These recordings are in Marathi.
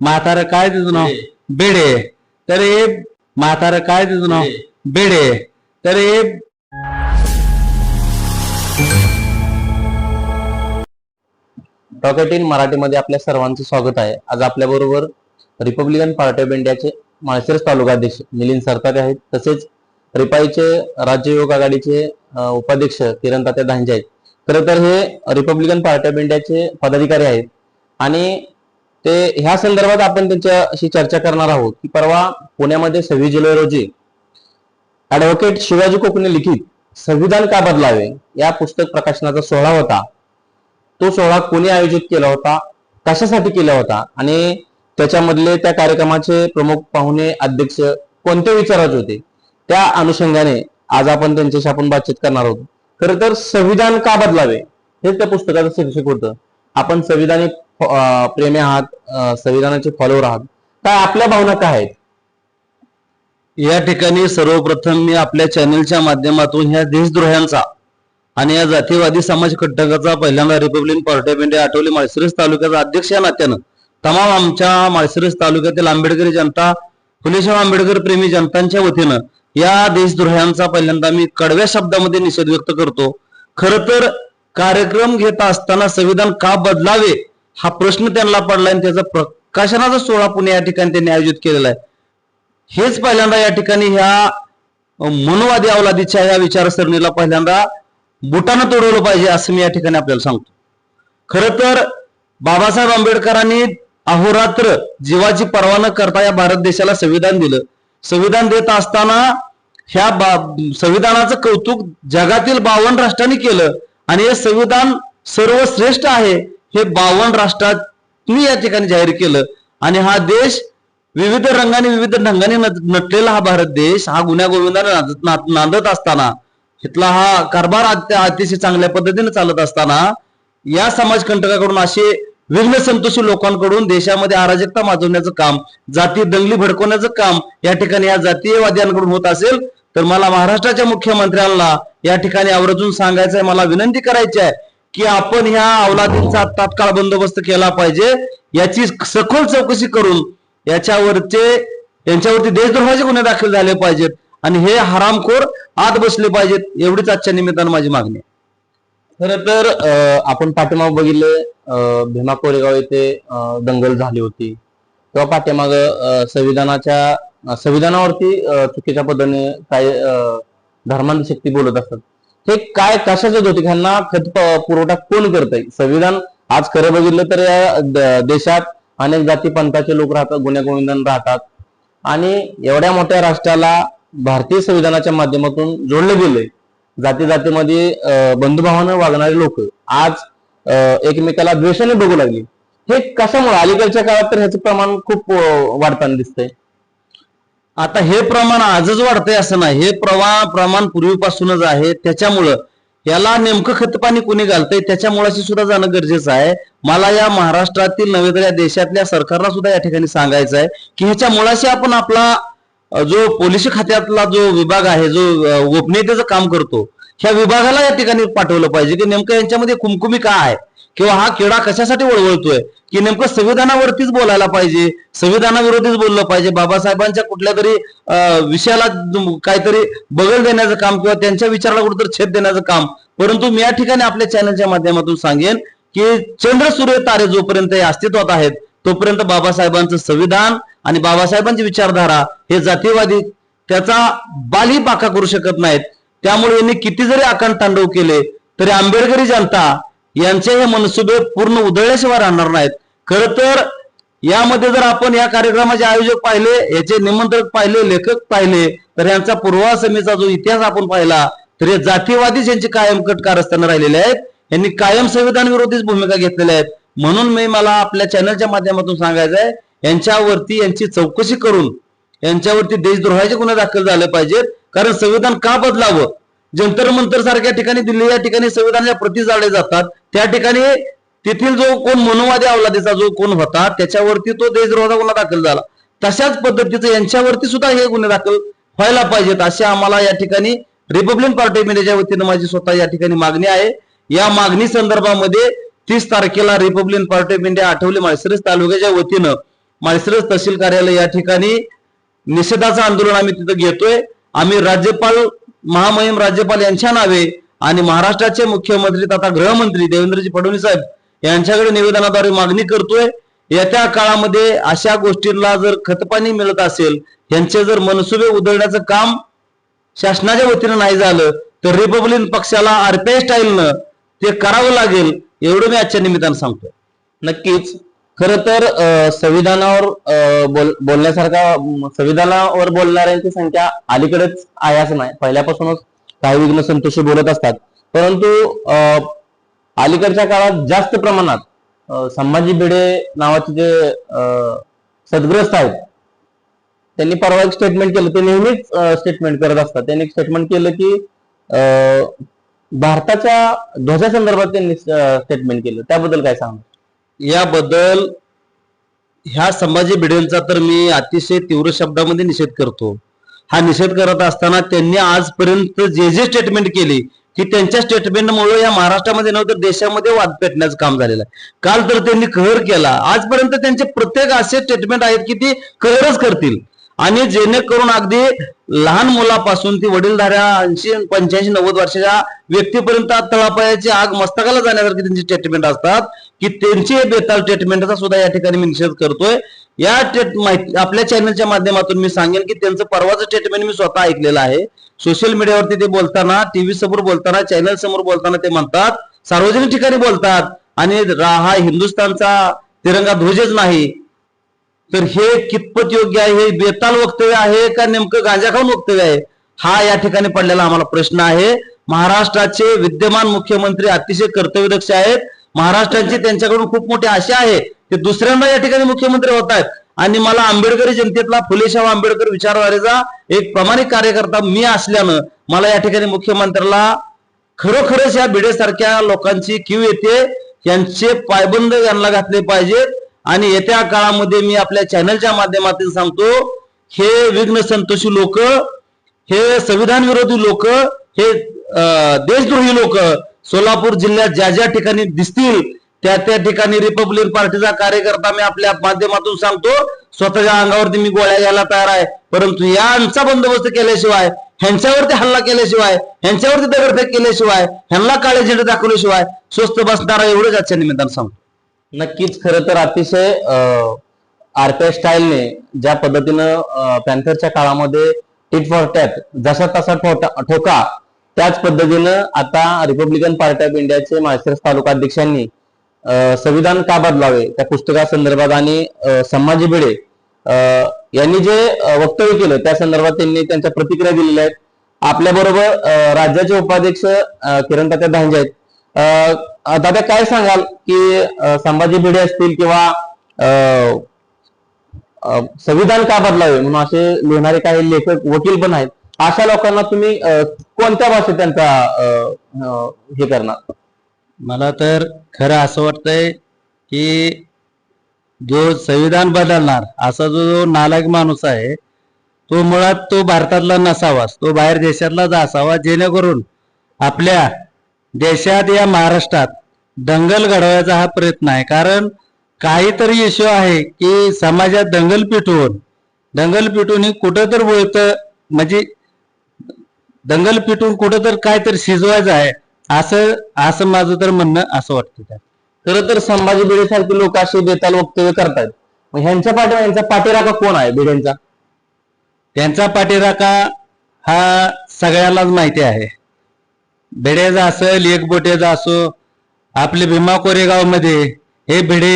म्हातारं काय तिचं नाव? बेडे. तर हे म्हातारं काय तिचं नाव? बेडे. तर हे टॉकेट इन मराठीमध्ये आपल्या सर्वांचं स्वागत आहे. आज आपल्या बरोबर रिपब्लिकन पार्टी ऑफ इंडियाचे माळशिरस तालुका अध्यक्ष मिलिंद सरतारे आहेत. तसेच रिपाईचे राज्य युवक आघाडीचे उपाध्यक्ष किरण तात्या धांजे आहेत. खरं तर हे रिपब्लिकन पार्टी ऑफ इंडियाचे पदाधिकारी आहेत. आणि ते ह्या संदर्भात आपण त्यांच्याशी चर्चा करणार आहोत की परवा पुण्यामध्ये सव्वीस जुलै रोजी ऍडव्होकेट शिवाजी कोकणे लिखित संविधान का बदलावे या पुस्तक प्रकाशनाचा सोहळा होता. तो सोहळा कोणी आयोजित केला होता? कशासाठी केला होता? आणि त्याच्यामधले त्या कार्यक्रमाचे प्रमुख पाहुणे अध्यक्ष कोणते विचारात होते? त्या अनुषंगाने आज आपण त्यांच्याशी आपण बातचीत करणार आहोत. खर तर संविधान का बदलावे? हे त्या पुस्तकाचं शीर्षक होतं. आपण संविधानिक प्रेमी आहात संविधानाचे फॉलोअर आहात. काय आपल्या भावना काय आहेत? या ठिकाणी सर्वप्रथम मी आपल्या चॅनलच्या माध्यमातून ह्या देशद्रोह्यांचा आणि या जातीवादी समाज घटकाचा पहिल्यांदा Republican Party of India Athawale Malshiras तालुक्याचा अध्यक्ष या नात्यानं. तमाम आमच्या माळशिरस तालुक्यातील आंबेडकरी जनता फुलेशाह आंबेडकर प्रेमी जनतांच्या वतीनं या देशद्रोह्यांचा पहिल्यांदा मी कडव्या शब्दामध्ये निषेध व्यक्त करतो. खर तर कार्यक्रम घेत असताना संविधान का बदलावे हा प्रश्न त्यांना पडला आणि त्याचा प्रकाशनाचा सोहळा पुणे या ठिकाणी त्यांनी आयोजित केलेला आहे? हेच पहिल्यांदा या ठिकाणी ह्या मनोवादी अवलादीच्या या विचारसरणीला पहिल्यांदा बुटानं तोडवलं पाहिजे असं मी या ठिकाणी आपल्याला सांगतो. खर तर बाबासाहेब आंबेडकरांनी अहोरात्र जीवाची पर्वा न करता या भारत देशाला संविधान दिलं. संविधान देत असताना ह्या बा- संविधानाचं कौतुक जगातील बावन्न राष्ट्रांनी केलं आणि हे संविधान सर्वश्रेष्ठ आहे. हे बावन्न राष्ट्रांनी या ठिकाणी जाहीर केलं. आणि हा देश विविध रंगाने विविध ढंगाने नटलेला हा भारत देश हा गुन्ह्या गोविंदाने नांदत- असताना इथला हा कारभार अतिशय चांगल्या पद्धतीने चालत असताना या समाजकंटकाकडून असे विघ्न संतोषी लोकांकडून देशामध्ये अराजकता माजवण्याचं काम जाती दंगली भडकवण्याचं काम या ठिकाणी या जातीयवाद्यांकडून होत असेल तर मला महाराष्ट्राच्या मुख्यमंत्र्यांना या ठिकाणी आवर्जून सांगायचं आहे मला विनंती करायची आहे की आपण ह्या अवलादींचा तात्काळ बंदोबस्त केला पाहिजे याची सखोल चौकशी करून याच्यावरचे यांच्यावरती देशद्रोहाचे गुन्हे दाखल झाले पाहिजेत आणि हे हरामखोर आत बसले पाहिजेत एवढीच आजच्या निमित्तानं माझी मागणी खर खरं तर अं, आपण पाठीमाग बघितले अं, भीमा कोरेगाव येथे दंगल झाली होती. तेव्हा पाठीमाग संविधानाच्या संविधानावरती चुकीच्या पद्धतीने काही अं, शक्ती बोलत असतात हे काय कशाच्या होते खत पुरवठा कोण करतय? संविधान आज खरं बघितलं तर या देशात अनेक जाती पंथाचे लोक राहतात गुन्हेगोविंदन राहतात. आणि एवढ्या मोठ्या राष्ट्राला भारतीय संविधानाच्या माध्यमातून जोडलं गेलंय जाती जातीमध्ये बंधुभावानं वागणारे लोक आज एकमेकाला द्वेषाने बघू लागली. हे कशामुळे? अलीकडच्या काळात तर ह्याचं प्रमाण खूप वाढताना दिसतंय. आता हे प्रमाण आजच वाढतंय असं नाही. हे प्रवा प्रमाण पूर्वीपासूनच आहे. त्याच्यामुळं याला नेमकं खतपाणी कोणी घालतंय? त्याच्या मुळाशी सुद्धा जाणं गरजेचं आहे. मला या महाराष्ट्रातील नव्हे तर या देशातल्या सरकारला सुद्धा या ठिकाणी सांगायचं आहे की ह्याच्या मुळाशी आपण आपला जो पोलीस खात्यातला जो विभाग आहे जो गोपनीयतेचं काम करतो ह्या विभागाला या ठिकाणी पाठवलं पाहिजे की नेमकं यांच्यामध्ये कुमकुमी काय आहे? किंवा हा किडा कशासाठी वळवळतोय? की नेमकं संविधानावरतीच बोलायला पाहिजे? संविधानाविरोधीच बोललं पाहिजे? बाबासाहेबांच्या कुठल्या तरी विषयाला काहीतरी बगल देण्याचं काम किंवा त्यांच्या विचाराला कुठेतरी छेद देण्याचं काम. परंतु मी या ठिकाणी आपल्या चॅनलच्या माध्यमातून सांगेन की चंद्र सूर्य तारे जोपर्यंत हे अस्तित्वात आहेत तोपर्यंत बाबासाहेबांचं संविधान आणि बाबासाहेबांची विचारधारा हे जातीवादी त्याचा बाली पाका करू शकत नाहीत. त्यामुळे यांनी किती जरी आकांड तांडव केले तरी आंबेडकरी जनता यांचे हे मनसुबे पूर्ण उधळल्याशिवाय राहणार नाहीत. खर तर यामध्ये जर आपण या कार्यक्रमाचे आयोजक पाहिले याचे निमंत्रक पाहिले लेखक पाहिले तर यांचा पूर्वासमीचा जो इतिहास आपण पाहिला तर हे जातीवादीच यांचे कायम कट कारस्थानं राहिलेले आहेत. यांनी कायम संविधान विरोधीच भूमिका घेतलेल्या आहेत. म्हणून मी मला आपल्या चॅनलच्या माध्यमातून सांगायचं आहे यांच्यावरती यांची चौकशी करून यांच्यावरती देशद्रोहाचे गुन्हे दाखल झाले पाहिजेत. कारण संविधान का बदलावं? जंतर मंतर सारख्या ठिकाणी दिल्ली या ठिकाणी संविधानाच्या प्रती जाळले जातात. त्या ठिकाणी तेथील जो कोण मनोवादी अवलादीचा जो कोण होता त्याच्यावरती तो देशद्रोहाचा गुन्हा दाखल झाला. तशाच पद्धतीचं यांच्यावरती सुद्धा हे गुन्हे दाखल व्हायला पाहिजेत अशी आम्हाला या ठिकाणी रिपब्लिकन पार्टी मेनेच्या वतीनं माझी स्वतः या ठिकाणी मागणी आहे. या मागणी संदर्भामध्ये तीस तारखेला Republican Party of India Athawale Malshiras तालुक्याच्या वतीनं माळशिरस तहसील कार्यालय या ठिकाणी निषेधाचं आंदोलन आम्ही तिथं घेतोय. आम्ही राज्यपाल महामहिम राज्यपाल यांच्या नावे आणि महाराष्ट्राचे मुख्यमंत्री तथा गृहमंत्री देवेंद्रजी फडणवीस साहेब यांच्याकडे निवेदनाद्वारे मागणी करतोय. येत्या काळामध्ये अशा गोष्टींना जर खतपाणी मिळत असेल यांचे जर मनसुबे उधळण्याचं काम शासनाच्या वतीनं नाही झालं तर रिपब्लिकन पक्षाला आरपीआय स्टाईलनं ते करावं लागेल एवढं मी आजच्या निमित्तानं सांगतो नक्कीच. खर तर संविधानावर बोल बोलण्यासारखा संविधानावर बोलणाऱ्यांची संख्या अलीकडेच आहे असं नाही. पहिल्यापासूनच काही विघ्न संतोषी बोलत असतात. परंतु अलीकडच्या काळात जास्त प्रमाणात संभाजी भिडे नावाचे जे सदग्रस्त आहेत त्यांनी परवा एक स्टेटमेंट केलं. ते नेहमीच स्टेटमेंट करत असतात. त्यांनी एक स्टेटमेंट केलं की अ, भारताच्या ध्वजासंदर्भात त्यांनी स्टेटमेंट केलं. त्याबद्दल काय सांग याबद्दल ह्या संभाजी भिडेंचा तर मी अतिशय तीव्र शब्दामध्ये निषेध करतो. हा निषेध करत असताना त्यांनी आजपर्यंत जे जे स्टेटमेंट केली की त्यांच्या स्टेटमेंटमुळे या महाराष्ट्रामध्ये नव्हे तर देशामध्ये वाद पेटण्याचं काम झालेलं आहे. काल तर त्यांनी कहर केला. आजपर्यंत त्यांचे प्रत्येक असे स्टेटमेंट आहेत की ते कहरच करतील. आणि जेणेकरून अगदी लहान मुलापासून ती वडीलधाऱ्या ऐंशी पंच्याऐंशी नव्वद वर्षाच्या व्यक्तीपर्यंत तळापायाची आग मस्तकाला जाण्यासारखी त्यांची स्टेटमेंट असतात. की त्यांची बेताल ट्रीटमेंटचा सुद्धा या ठिकाणी मी निषेध करतोय. या आपल्या चॅनलच्या माध्यमातून मी सांगेन की त्यांचं परवाचं ट्रीटमेंट मी स्वतः ऐकलेलं आहे. सोशल मीडियावरती ते बोलताना टीव्ही समोर बोलताना चॅनल समोर बोलताना ते म्हणतात. सार्वजनिक ठिकाणी बोलतात. आणि हा हिंदुस्थानचा तिरंगा ध्वजच नाही. तर हे कितपत योग्य आहे? हे बेताल वक्तव्य आहे का नेमकं गांजा खाऊन वक्तव्य आहे? हा या ठिकाणी पडलेला आम्हाला प्रश्न आहे. महाराष्ट्राचे विद्यमान मुख्यमंत्री अतिशय कर्तव्यदक्ष आहेत. महाराष्ट्राची त्यांच्याकडून खूप मोठी आशा आहे ते दुसऱ्यांदा या ठिकाणी मुख्यमंत्री होत आहेत. आणि मला आंबेडकरी जनतेतला फुलेशाह आंबेडकर विचारधारेचा एक प्रामाणिक कार्यकर्ता मी असल्यानं मला या ठिकाणी मुख्यमंत्र्याला खरोखरच या भिडेसारख्या लोकांची क्यू येते यांचे पायबंद यांना घातले पाहिजेत. आणि येत्या काळामध्ये मी आपल्या चॅनलच्या माध्यमातून सांगतो हे विघ्न संतोषी लोक हे संविधान विरोधी लोक हे अं, देशद्रोही लोक सोलापूर जिल्ह्यात ज्या ज्या ठिकाणी दिसतील त्या त्या ठिकाणी रिपब्लिक पार्टीचा कार्यकर्ता मी आपल्या माध्यमातून सांगतो स्वतःच्या अंगावरती मी गोळ्या घ्यायला तयार आहे. परंतु यांचा बंदोबस्त केल्याशिवाय ह्यांच्यावरती हल्ला केल्याशिवाय ह्यांच्यावरती दगडफेक केल्याशिवाय ह्यांना काळे झेंडे दाखवल्याशिवाय स्वस्त बसणारा एवढंच आजच्या निमित्तानं सांगतो. नक्कीच खरं तर अतिशय आरपीआय स्टाईलने ज्या पद्धतीनं पॅन्थरच्या काळामध्ये टिट फॉर टॅट जसा तसा ठोका त्याच पद्धतीनं आता रिपब्लिकन पार्टी ऑफ इंडियाचे माळशिरस तालुका अध्यक्षांनी संविधान का बदलावे? त्या पुस्तकासंदर्भात आणि संभाजी भिडे यांनी जे वक्तव्य केलं त्या संदर्भात त्यांनी त्यांच्या प्रतिक्रिया दिलेल्या आहेत. आपल्याबरोबर राज्याचे उपाध्यक्ष किरण तात्या धांजे आहेत. दादा काय सांगाल की संभाजी भिडे असतील किंवा संविधान का बदलावे? म्हणून असे लिहिणारे काही लेखक वकील पण आहेत. अशा लोकांना तुम्ही कोणत्या भाषेत त्यांचा हे करणार? मला तर खरं असं वाटतंय की जो संविधान बदलणार असा जो जो नालायक माणूस आहे तो मुळात तो भारतातला नसावाच तो बाहेर देशातलाच असावा जेणेकरून आपल्या देशात या महाराष्ट्रात दंगल घडवायचा हा प्रयत्न आहे. कारण काहीतरी इश्यू आहे की समाजात दंगल पिटवून दंगल पिटून ही कुठं तर बोलतं म्हणजे दंगल पिटून कुठं तर काहीतरी शिजवायचं आहे असं असं माझं तर म्हणणं असं वाटतं त्या खरं तर संभाजी भिडे सारखे लोक असे बेताल वक्तव्य करतात मग ह्यांच्या पाठी यांचा पाठीराखा कोण आहे भिडेंचा? त्यांचा पाठीराखा हा सगळ्यालाच माहिती आहे. भिडेचा असेल एक बोटेचा असो आपले भीमा कोरेगावमध्ये हे भिडे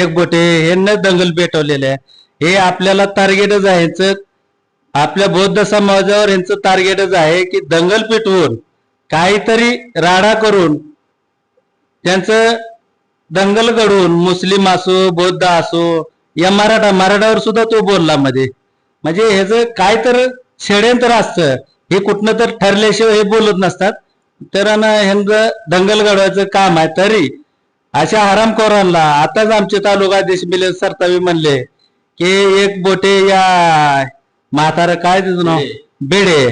एक बोटे हे न दंगल पेटवलेले आहे. हे आपल्याला टार्गेटच आहे आपल्या बौद्ध समाजावर यांचं टार्गेटच आहे की दंगल पिटवून काहीतरी राडा करून त्यांचं दंगल घडवून मुस्लिम असो बौद्ध असो या मराठा मराठावर सुद्धा तो बोलला मध्ये. म्हणजे ह्याचं काय तर षडयंत्र असतं. हे कुठनं तर ठरल्याशिवाय हे बोलत नसतात. तर ह्यांचं दंगल घडवायचं काम आहे. तरी अशा हरामखोरांना आताच आमचे तालुका देशमिले सरतावी म्हणले की एक बोटे या म्हातारा काय तिचं नाव? बेडे.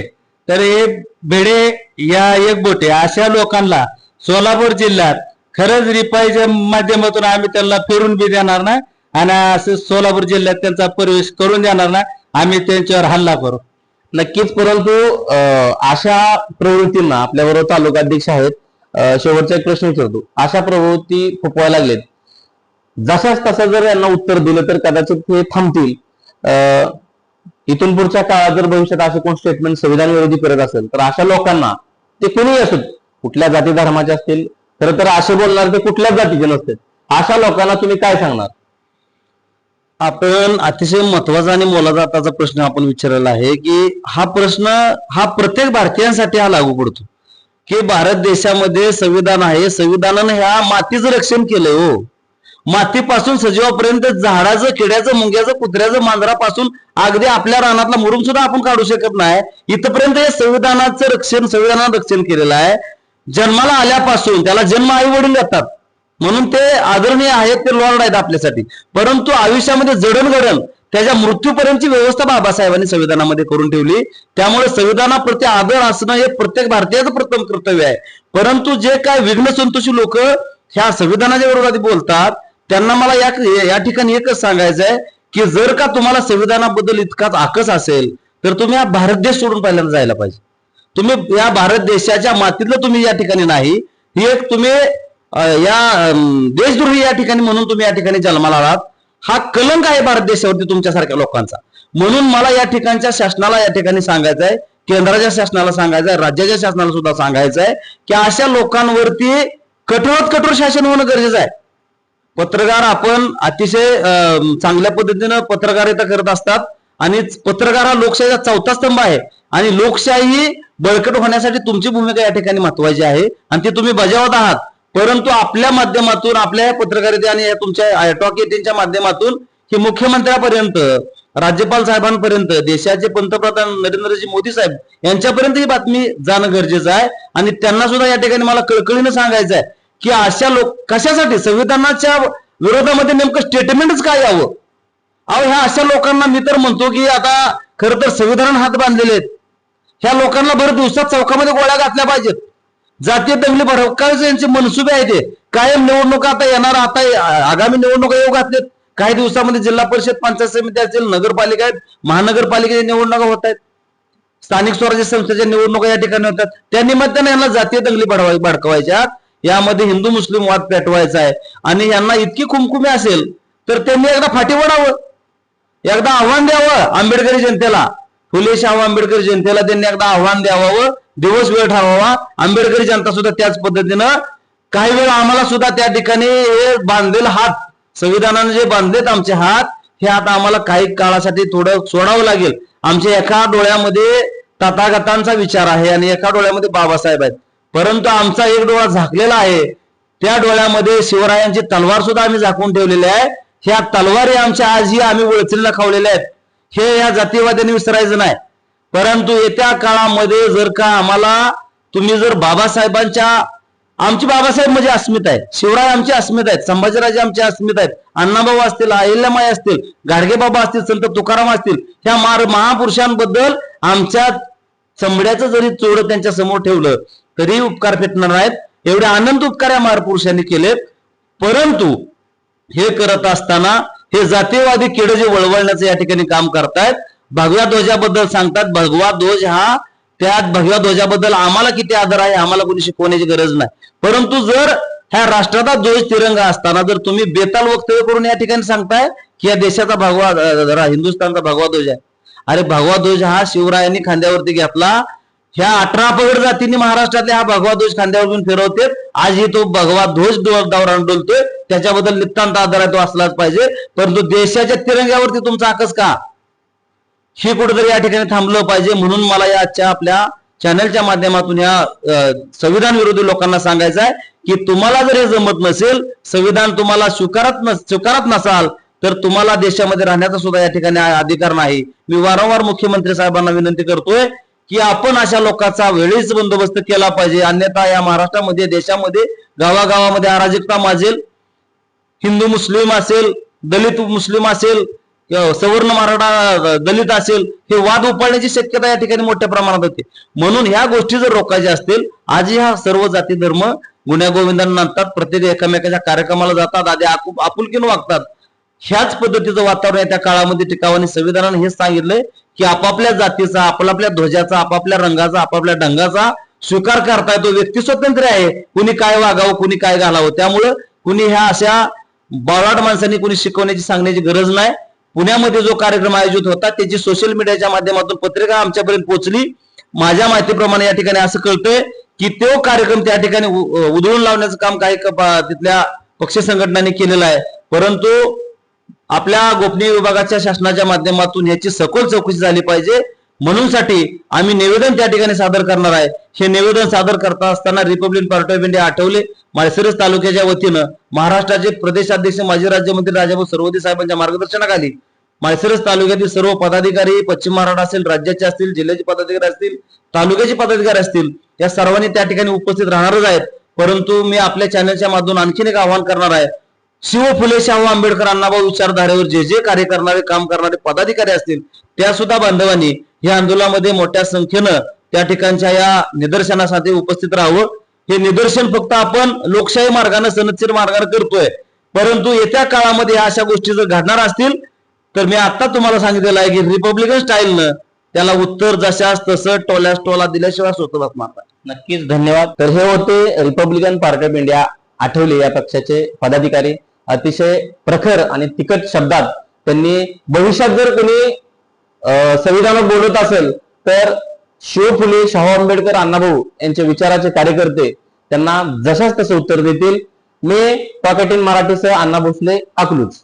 तर हे बेडे या एक बोटे अशा लोकांना सोलापूर जिल्ह्यात खरंच रिपाईच्या माध्यमातून आम्ही त्यांना फिरून बी देणार नाही आणि असं सोलापूर जिल्ह्यात त्यांचा प्रवेश करून देणार ना आम्ही त्यांच्यावर हल्ला करू. नक्कीच परंतु अशा प्रवृत्तींना आपल्याबरोबर तालुका अध्यक्ष आहेत. शेवटचा एक प्रश्न विचारतो. अशा प्रवृत्ती फुपवायला लागलेत. जशाच तसं जर यांना उत्तर दिलं तर कदाचित ते थांबतील. अं, इथून पुढच्या काळात जर भविष्यात असे कोण स्टेटमेंट संविधान विरोधी करत असेल तर अशा लोकांना ते कोणीही असत कुठल्या जाती धर्माचे असतील खरं तर असे बोलणार ते कुठल्याच जातीचे नसते अशा लोकांना तुम्ही काय सांगणार? आपण अतिशय महत्त्वाचा आणि मोलाचा आताचा प्रश्न आपण विचारलेला आहे की हा प्रश्न हा प्रत्येक भारतीयांसाठी हा लागू पडतो. की भारत देशामध्ये संविधान आहे संविधानानं ह्या मातीचं रक्षण केलंय हो. मातीपासून सजीवापर्यंत झाडाचं किड्याचं मुंग्याचं कुत्र्याचं मांजरापासून अगदी आपल्या रानातला मुरुम सुद्धा आपण काढू शकत नाही. इथपर्यंत हे संविधानाचं रक्षण संविधानानं रक्षण केलेलं आहे. जन्माला आल्यापासून त्याला जन्म आई वडील देतात म्हणून ते आदरणीय आहेत ते लॉर्ड आहेत आपल्यासाठी. परंतु आयुष्यामध्ये जडणघडण त्याच्या मृत्यूपर्यंतची व्यवस्था बाबासाहेबांनी संविधानामध्ये करून ठेवली. त्यामुळे संविधानाप्रती आदर असणं हे प्रत्येक भारतीयाचं प्रथम कर्तव्य आहे. परंतु जे काय विघ्न संतोषी लोक ह्या संविधानाच्या विरोधात बोलतात त्यांना मला या या ठिकाणी एकच सांगायचं आहे की जर का तुम्हाला संविधानाबद्दल इतकाच आकस असेल तर तुम्ही हा भारत देश सोडून पहिल्यांदा जायला पाहिजे. तुम्ही या भारत देशाच्या मातीतलं तुम्ही या ठिकाणी नाही ही एक तुम्ही या देशद्रोही या ठिकाणी म्हणून तुम्ही या ठिकाणी जन्माला आलात. हा कलंक आहे भारत देशावरती तुमच्यासारख्या लोकांचा. म्हणून मला या ठिकाणच्या शासनाला या ठिकाणी सांगायचं आहे केंद्राच्या शासनाला सांगायचं आहे राज्याच्या शासनाला सुद्धा सांगायचं आहे की अशा लोकांवरती कठोरात कठोर शासन होणं गरजेचं आहे. पत्रकार आपण अतिशय चांगल्या पद्धतीनं पत्रकारिता करत असतात आणि पत्रकार हा लोकशाहीचा चौथा स्तंभ आहे. आणि लोकशाही बळकट होण्यासाठी तुमची भूमिका या ठिकाणी महत्वाची आहे आणि ती तुम्ही बजावत आहात. परंतु आपल्या माध्यमातून आपल्या या पत्रकारिता आणि या तुमच्या टॉक एटीनच्या माध्यमातून ही मुख्यमंत्र्यापर्यंत राज्यपाल साहेबांपर्यंत देशाचे पंतप्रधान नरेंद्रजी मोदी साहेब यांच्यापर्यंत ही बातमी जाणं गरजेचं आहे. आणि त्यांना सुद्धा या ठिकाणी मला कळकळीनं सांगायचं आहे की अशा लोक कशासाठी? संविधानाच्या विरोधामध्ये नेमकं स्टेटमेंटच काय यावं? अहो ह्या अशा लोकांना मी तर म्हणतो की आता खरं तर संविधान हात बांधलेले आहेत. ह्या लोकांना भर दिवसात चौकामध्ये गोळ्या घातल्या पाहिजेत. जातीय दंगली भरवकायचे यांचे मनसुबे आहे ते. कायम निवडणुका आता येणार आता आगामी निवडणुका येऊ घातलेत. काही दिवसामध्ये जिल्हा परिषद पंचायत समिती असतील नगरपालिका आहेत महानगरपालिकेच्या निवडणुका होत आहेत. स्थानिक स्वराज्य संस्थेच्या निवडणुका या ठिकाणी होतात. त्या निमित्ताने यांना जातीय दंगली भडवा भडकवायच्या. यामध्ये हिंदू मुस्लिम वाद पेटवायचा आहे. आणि यांना इतकी कुमकुमी असेल तर त्यांनी एकदा फाटी वडावं एकदा आव्हान द्यावं आंबेडकरी जनतेला. फुले शाहू आंबेडकर जनतेला त्यांनी एकदा आव्हान द्यावं दिवस वेळ ठरवावा. आंबेडकरी जनता सुद्धा त्याच पद्धतीनं काही वेळ आम्हाला सुद्धा त्या ठिकाणी हे बांधलेले हात संविधानाने जे बांधलेत आमचे हात हे आता आम्हाला काही काळासाठी थोडं सोडावं लागेल. आमच्या एका डोळ्यामध्ये तथागतांचा विचार आहे आणि एका डोळ्यामध्ये बाबासाहेब आहेत. परंतु आमचा एक डोळा झाकलेला आहे. त्या डोळ्यामध्ये शिवरायांची तलवार सुद्धा आम्ही झाकून ठेवलेली आहे. ह्या तलवारी आमच्या आजही आम्ही वळचीला खावलेल्या आहेत. हे या जातीवाद्यांनी विसरायचं नाही. परंतु येत्या काळामध्ये जर का आम्हाला तुम्ही जर बाबासाहेबांच्या आमची बाबासाहेब म्हणजे अस्मिता आहे शिवराय आमची अस्मिता आहेत. संभाजीराजे आमचे अस्मिता आहेत. अण्णाभाऊ असतील अहिल्यामाई असतील गाडगे बाबा असतील संत तुकाराम असतील ह्या मार महापुरुषांबद्दल आमच्या चमड्याचं जरी चोड त्यांच्यासमोर ठेवलं तरी उपकार फेटणार नाहीत. एवढे आनंद उपकार या महापुरुषांनी केलेत. परंतु हे करत असताना हे जातीयवादी किडे जे वळवळण्याचं या ठिकाणी काम करतायत भगव्या ध्वजाबद्दल सांगतात भगवा ध्वज हा त्यात भगव्या ध्वजाबद्दल आम्हाला किती आदर आहे आम्हाला कोणी शिकवण्याची गरज नाही. परंतु जर ह्या राष्ट्राचा ध्वज तिरंगा असताना जर तुम्ही बेताल वक्तव्य करून या ठिकाणी सांगताय की या देशाचा भगवा जरा हिंदुस्थानचा भगवा ध्वज आहे. अरे भगवा ध्वज हा शिवरायांनी खांद्यावरती घेतला ह्या अठरा पगड जातींनी महाराष्ट्रातले हा भगवा ध्वज खांद्यावरून फिरवते आजही तो भगवा ध्वज दो- डोलतोय त्याच्याबद्दल नितांत आदर तो असलाच पाहिजे. परंतु देशाच्या तिरंग्यावरती तुमचा आकस का? हे कुठेतरी या ठिकाणी थांबलं पाहिजे. म्हणून मला या आजच्या आपल्या चॅनलच्या माध्यमातून या संविधान विरोधी लोकांना सांगायचं आहे की तुम्हाला जर हे जमत नसेल संविधान तुम्हाला स्वीकारत स्वीकारत नसाल तर तुम्हाला देशामध्ये राहण्याचा सुद्धा या ठिकाणी अधिकार नाही. मी वारंवार मुख्यमंत्री साहेबांना विनंती करतोय की आपण अशा लोकांचा वेळीच बंदोबस्त केला पाहिजे. अन्यथा या महाराष्ट्रामध्ये देशामध्ये गावागावामध्ये अराजकता माजेल. हिंदू मुस्लिम असेल दलित मुस्लिम असेल सवर्ण मराठा दलित असेल हे वाद उपाळण्याची शक्यता या ठिकाणी मोठ्या प्रमाणात होते. म्हणून ह्या गोष्टी जर रोखायच्या असतील आजही हा सर्व जाती धर्म गुण्यागोविंदांना आणतात. प्रत्येक एकामेकाच्या कार्यक्रमाला जातात आधी आपुलकीनं वागतात. ह्याच पद्धतीचं वातावरण आहे त्या काळामध्ये टिकावं आणि संविधानाने हेच सांगितलंय की आपापल्या जातीचा आपापल्या ध्वजाचा आपापल्या रंगाचा आपापल्या ढंगाचा स्वीकार करता येतो व्यक्ती स्वतंत्र आहे. कुणी काय वागावं कुणी काय घालावं. त्यामुळं कुणी ह्या अशा बळाट माणसांनी कुणी शिकवण्याची सांगण्याची गरज नाही. पुण्यामध्ये जो कार्यक्रम आयोजित होता त्याची सोशल मीडियाच्या माध्यमातून पत्रिका आमच्यापर्यंत पोहोचली. माझ्या माहितीप्रमाणे या ठिकाणी असं कळतंय की तो कार्यक्रम त्या ठिकाणी उधळून लावण्याचं काम काही तिथल्या पक्ष संघटनांनी केलेलं आहे. परंतु आपल्या गोपनीय विभागाच्या शासनाच्या माध्यमातून याची सखोल चौकशी झाली पाहिजे. म्हणून साठी आम्ही निवेदन त्या ठिकाणी सादर करणार आहे. हे निवेदन सादर करता असताना Republic Party of India Athawale. Malshiras तालुक्याच्या वतीनं महाराष्ट्राचे प्रदेशाध्यक्ष माजी राज्यमंत्री राजाभाऊ सरवदे साहेबांच्या मार्गदर्शनाखाली माळशिरस तालुक्यातील सर्व पदाधिकारी पश्चिम महाराष्ट्र असेल राज्याचे असतील जिल्ह्याचे पदाधिकारी असतील तालुक्याचे पदाधिकारी असतील या सर्वांनी त्या ठिकाणी उपस्थित राहणारच आहेत. परंतु मी आपल्या चॅनलच्या माध्यमातून आणखीन एक आवाहन करणार आहे. शिव फुले शाहू आंबेडकर अण्णाभाऊ विचारधारेवर जे जे कार्य करणारे काम करणारे पदाधिकारी असतील त्या सुद्धा बांधवांनी या आंदोलनामध्ये मोठ्या संख्येनं त्या ठिकाणच्या या निदर्शनासाठी उपस्थित राहावं. हे निदर्शन फक्त आपण लोकशाही मार्गाने सनदशीर मार्गाने करतोय. परंतु येत्या काळामध्ये अशा गोष्टी जर घडणार असतील तर मी आता तुम्हाला सांगितलेलं आहे की रिपब्लिकन स्टाईलनं त्याला उत्तर जशास तसं टोल्यास टोला दिल्याशिवाय स्वतः बसणार नक्कीच धन्यवाद. तर हे होते Republican Party of India Athawale या पक्षाचे पदाधिकारी. अतिशय प्रखर आणि तिखट शब्दात त्यांनी भविष्यात जर कोणी अं, संविधानात बोलत असेल तर शिव फुले शाहू आंबेडकर अण्णाभाऊ यांच्या विचाराचे कार्यकर्ते त्यांना जशाच तसं उत्तर देतील. मी टॉकेट मराठीसह अण्णा भोसले अकलूज